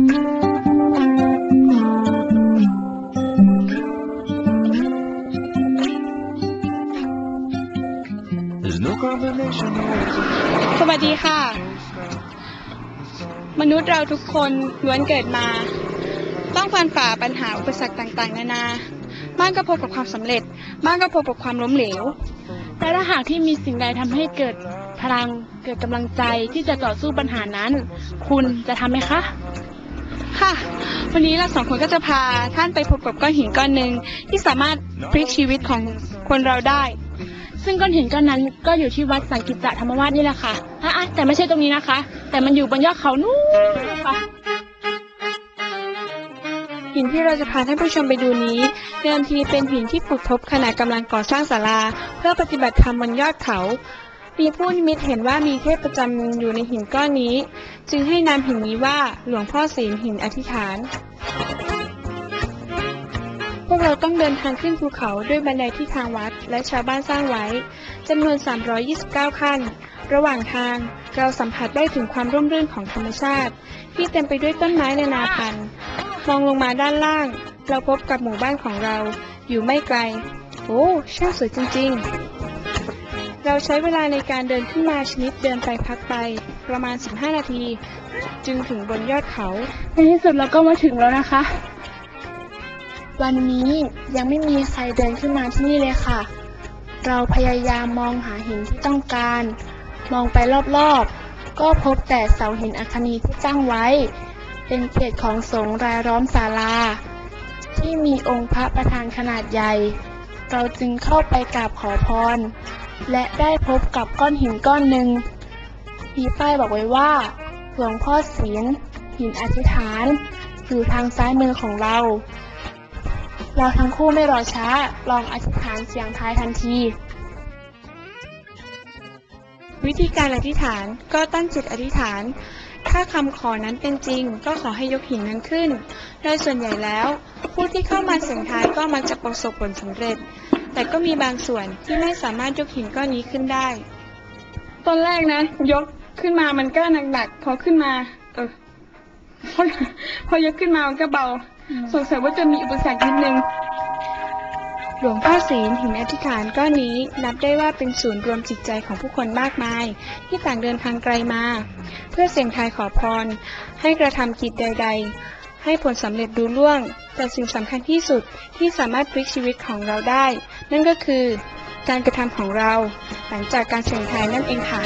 สวัสดีค่ะ มนุษย์เราทุกคนล้วนเกิดมา ต้องฟันฝ่าปัญหาอุปสรรคต่างๆ นานา บ้างก็พบกับความสำเร็จ บ้างก็พบกับความล้มเหลว แต่ถ้าหากที่มีสิ่งใดทำให้เกิดพลัง เกิดกำลังใจที่จะต่อสู้ปัญหานั้น คุณจะทำไหมคะ ค่ะ วันนี้เราสองคนก็จะพาท่านไปพบกับก้อนหินก้อนหนึ่งที่สามารถพลิกชีวิตของคนเราได้ ซึ่งก้อนหินก้อนนั้นก็อยู่ที่วัดสังกิจจะธรรมวาสนี่แหละค่ะอะแต่ไม่ใช่ตรงนี้นะคะ แต่มันอยู่บนยอดเขานู่นค่ะหินที่เราจะพาท่านผู้ชมไปดูนี้ เดิมทีเป็นหินที่ขุดพบขณะกำลังก่อสร้างศาลา เพื่อปฏิบัติธรรมบนยอดเขา มีผู้นิมิตเห็นว่ามีเทพประจำอยู่ในหินก้อนนี้ จึงให้นามหินนี้ว่าหลวงพ่อศีลหินอธิษฐาน พวกเราต้องเดินทางขึ้นภูเขาด้วยบันไดที่ทางวัดและชาวบ้านสร้างไว้จำนวน 329 ขั้น ระหว่างทางเราสัมผัสได้ถึงความร่มรื่นของธรรมชาติ ที่เต็มไปด้วยต้นไม้นานาพันธุ์มองลงมาด้านล่าง เราพบกับหมู่บ้านของเรา อยู่ไม่ไกล โอ้ช่างสวยจริง ๆ เราใช้เวลาในการเดินขึ้นมาชนิดเดินไปพักไป ประมาณ 15 นาที จึงถึงบนยอดเขา ในที่สุดเราก็มาถึงแล้วนะคะ วันนี้ยังไม่มีใครเดินขึ้นมาที่นี่เลยค่ะ เราพยายามมองหาหินที่ต้องการ มองไปรอบๆ ก็พบแต่เสาหินอัคนีที่ตั้งไว้ เป็นเขตของสงรายล้อมศาลา ที่มีองค์พระประธานขนาดใหญ่ เราจึงเข้าไปกราบขอพร และได้พบกับก้อนหินก้อนหนึ่งมีป้ายบอกไว้ว่าหลวงพ่อศีลหินอธิษฐาน อยู่ทางซ้ายมือของเรา เราทั้งคู่ไม่รอช้า ลองอธิษฐานเสียงท้ายทันที วิธีการอธิษฐานก็ตั้งจิตอธิษฐาน ถ้าคำขอนั้นเป็นจริง ก็ขอให้ยกหินนั้นขึ้น โดยส่วนใหญ่แล้ว ผู้ที่เข้ามาเสียงท้ายก็มักจะประสบผลสำเร็จ แต่ก็มีบางส่วนที่ไม่สามารถยกหินก้อนนี้ขึ้นได้ ตอนแรกนะ ยกขึ้นมามันก็หนักๆพอขึ้นมา เออพอพอยกขึ้นมามันก็เบา สงสัยว่าจะมีอุปสรรคนิดนึง หลวงพ่อศีลหินอธิษฐานก้อนนี้นับได้ว่าเป็นศูนย์รวมจิตใจของผู้คนมากมาย ที่ต่างเดินทางไกลมา เพื่อเสี่ยงทายขอพร ให้กระทำกิจใด ๆ ให้ผลสำเร็จดูล่วง แต่สิ่งสำคัญที่สุดที่สามารถพลิกชีวิตของเราได้ นั่นก็คือ การกระทำของเรา หลังจากการเสี่ยงทายนั่นเองค่ะ